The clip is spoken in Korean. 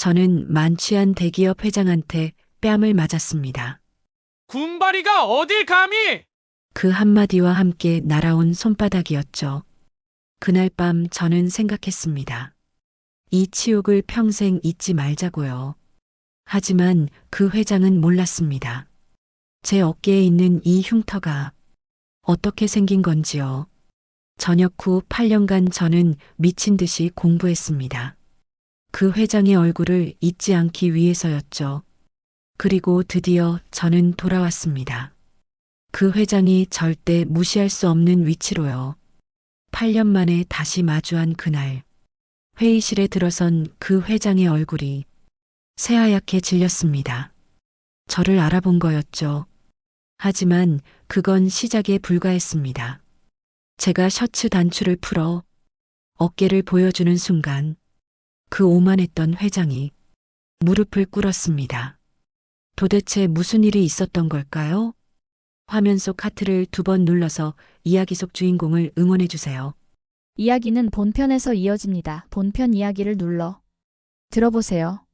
저는 만취한 대기업 회장한테 뺨을 맞았습니다. 군바리가 어딜 감히! 그 한마디와 함께 날아온 손바닥이었죠. 그날 밤 저는 생각했습니다. 이 치욕을 평생 잊지 말자고요. 하지만 그 회장은 몰랐습니다. 제 어깨에 있는 이 흉터가 어떻게 생긴 건지요. 저녁 후 8년간 저는 미친 듯이 공부했습니다. 그 회장의 얼굴을 잊지 않기 위해서였죠. 그리고 드디어 저는 돌아왔습니다. 그 회장이 절대 무시할 수 없는 위치로요. 8년 만에 다시 마주한 그날, 회의실에 들어선 그 회장의 얼굴이 새하얗게 질렸습니다. 저를 알아본 거였죠. 하지만 그건 시작에 불과했습니다. 제가 셔츠 단추를 풀어 어깨를 보여주는 순간 그 오만했던 회장이 무릎을 꿇었습니다. 도대체 무슨 일이 있었던 걸까요? 화면 속 하트를 두 번 눌러서 이야기 속 주인공을 응원해 주세요. 이야기는 본편에서 이어집니다. 본편 이야기를 눌러 들어보세요.